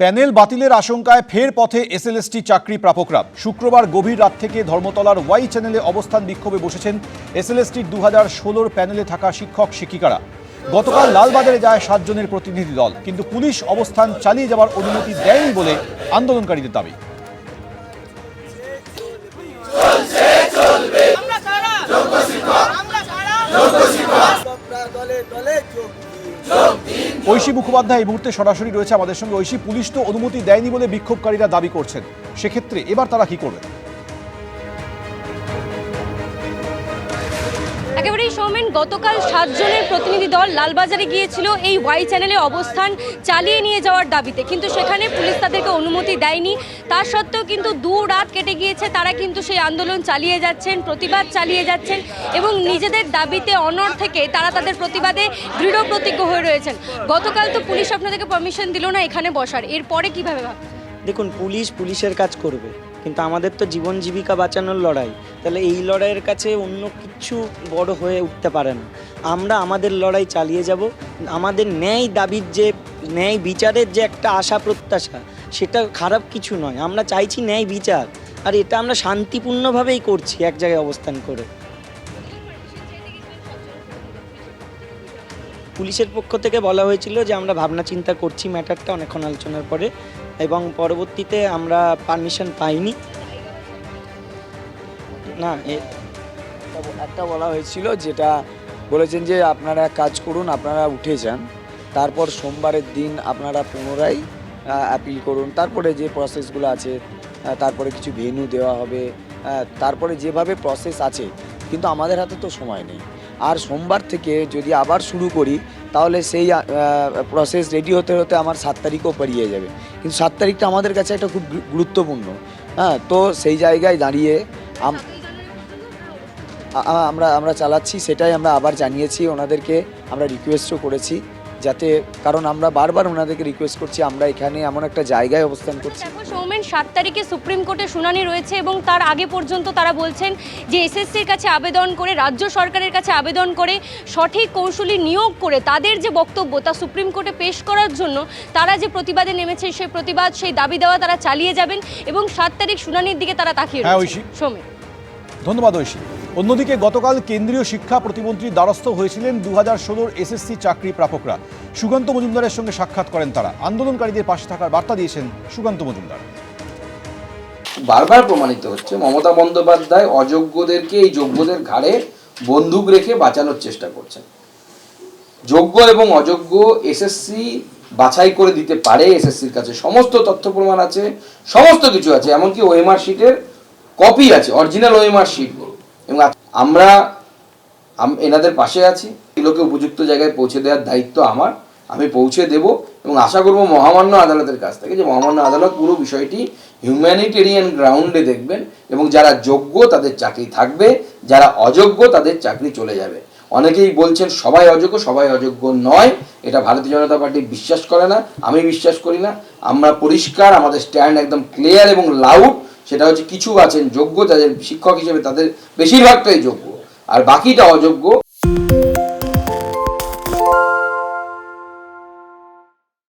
Panel বাতিলের আশঙ্কায় ফের পথে এসএলএসটি চাকরি প্রাপকরা। শুক্রবার গভীর রাত থেকে ধর্মতলার ওয়াই চ্যানেলে অবস্থান বিক্ষোভে বসেছেন এসএলএসটির দু হাজার ষোলোর প্যানেলে থাকা শিক্ষক, শিক্ষিকারা। গতকাল লালবাজারে যায় সাতজনের প্রতিনিধি দল, কিন্তু পুলিশ অবস্থান চালিয়ে যাওয়ার অনুমতি দেয়নি বলে আন্দোলনকারীদের দাবি। ঐশী মুখোপাধ্যায় এই মুহূর্তে সরাসরি রয়েছে আমাদের সঙ্গে। ঐশী, পুলিশ তো অনুমতি দেয়নি বলে বিক্ষোভকারীরা দাবি করছেন। সেক্ষেত্রে এবার তারা কি করবে একেবারেই সৌমেন, গতকাল সাতজনের প্রতিনিধি দল লালবাজারে গিয়েছিল এই ওয়াই চ্যানেলে অবস্থান চালিয়ে নিয়ে যাওয়ার দাবিতে। কিন্তু সেখানে পুলিশ তাদেরকে অনুমতি দেয়নি। তা সত্ত্বেও কিন্তু দু রাত কেটে গিয়েছে, তারা কিন্তু সেই আন্দোলন চালিয়ে যাচ্ছেন, প্রতিবাদ চালিয়ে যাচ্ছেন এবং নিজেদের দাবিতে অনড় থেকে তারা তাদের প্রতিবাদে দৃঢ় প্রতিজ্ঞ হয়ে রয়েছেন। গতকাল তো পুলিশ আপনাদেরকে পারমিশন দিল না এখানে বসার। এরপরে কীভাবে ভাবছেন? দেখুন, পুলিশ পুলিশের কাজ করবে। কিন্তু আমাদের তো জীবন জীবিকা বাঁচানোর লড়াই। তাহলে এই লড়াইয়ের কাছে অন্য কিছু বড় হয়ে উঠতে পারে না। আমরা আমাদের লড়াই চালিয়ে যাব। আমাদের ন্যায় দাবির যে, ন্যায় বিচারের যে একটা আশা প্রত্যাশা, সেটা খারাপ কিছু নয়। আমরা চাইছি ন্যায় বিচার। আর এটা আমরা শান্তিপূর্ণভাবেই করছি এক জায়গায় অবস্থান করে। পুলিশের পক্ষ থেকে বলা হয়েছিল যে আমরা ভাবনা চিন্তা করছি ম্যাটারটা অনেকক্ষণ আলোচনার পরে। এবং পরবর্তীতে আমরা পারমিশন পাইনি। না একটা বলা হয়েছিল যেটা বলেছেন যে আপনারা কাজ করুন, আপনারা উঠে যান। তারপর সোমবারের দিন আপনারা পুনরায় অ্যাপিল করুন। তারপরে যে প্রসেসগুলো আছে তারপরে কিছু ভেন্যু দেওয়া হবে তারপরে যেভাবে প্রসেস আছে, কিন্তু আমাদের হাতে তো সময় নেই। আর সোমবার থেকে যদি আবার শুরু করি তাহলে সেই প্রসেস রেডি হতে হতে আমার সাত তারিখও পেরিয়ে যাবে। কিন্তু সাত তারিখটা আমাদের কাছে একটা খুব গুরুত্বপূর্ণ। হ্যাঁ তো সেই জায়গায় দাঁড়িয়ে আমরা আমরা চালাচ্ছি, সেটাই আমরা আবার জানিয়েছি, ওনাদেরকে আমরা রিকোয়েস্টও করেছি। যাতে কারণ আমরা বারবার ওনাদেরকে রিকোয়েস্ট করছি আমরা এখানে এমন একটা জায়গায় অবস্থান করছি। সৌমেন সাত তারিখে সুপ্রিম কোর্টে শুনানি রয়েছে এবং তার আগে পর্যন্ত তারা বলছেন যে এসএসসির কাছে আবেদন করে রাজ্য সরকারের কাছে আবেদন করে সঠিক কৌশলী নিয়োগ করে তাদের যে বক্তব্য তা সুপ্রিম কোর্টে পেশ করার জন্য তারা যে প্রতিবাদে নেমেছে সেই প্রতিবাদ সেই দাবি দেওয়া তারা চালিয়ে যাবেন এবং সাত তারিখ শুনানির দিকে তারা তাকিয়ে হ্যাঁ, রয়েছে। সৌমেন। ধন্যবাদ ঐশী। অন্যদিকে গতকাল কেন্দ্রীয় শিক্ষা প্রতিমন্ত্রীর দ্বারস্থ হয়েছিলেন দু হাজার ষোলোর এসএসসি চাকরি প্রাপকরা। সুকান্ত মজুমদারের সঙ্গে সাক্ষাৎ করেন তারা। আন্দোলনকারীদের পাশে থাকার বার্তা দিয়েছেন সুকান্ত মজুমদার। বারবার প্রমাণিত হচ্ছে, মমতা বন্দ্যোপাধ্যায় অযোগ্যদেরকে এই যোগ্যদের ঘাড়ে বন্দুক রেখে বাঁচানোর চেষ্টা করছেন। যোগ্য এবং অযোগ্য এসএসসি বাছাই করে দিতে পারে এসএসসির কাছে। সমস্ত তথ্য প্রমাণ আছে, সমস্ত কিছু আছে, এমনকি ওএমআর শিটের কপি আছে অরিজিনাল ওএমআর শিট এবং আমরা এনাদের পাশে আছি। এগুলোকে উপযুক্ত জায়গায় পৌঁছে দেওয়ার দায়িত্ব আমার। আমি পৌঁছে দেব এবং আশা করব মহামান্য আদালতের কাছ থেকে যে মহামান্য আদালত পুরো বিষয়টি হিউম্যানিটেরিয়ান গ্রাউন্ডে দেখবেন এবং যারা যোগ্য তাদের চাকরি থাকবে, যারা অযোগ্য তাদের চাকরি চলে যাবে। অনেকেই বলছেন সবাই অযোগ্য সবাই অযোগ্য নয়। এটা ভারতীয় জনতা পার্টি বিশ্বাস করে না, আমি বিশ্বাস করি না। আমরা পরিষ্কার, আমাদের স্ট্যান্ড একদম ক্লিয়ার এবং লাউড সেটা হচ্ছে কিছু আছেন যোগ্য যাদের শিক্ষক হিসেবে তাদের বেশিরভাগটাই যোগ্য আর বাকিটা অযোগ্য।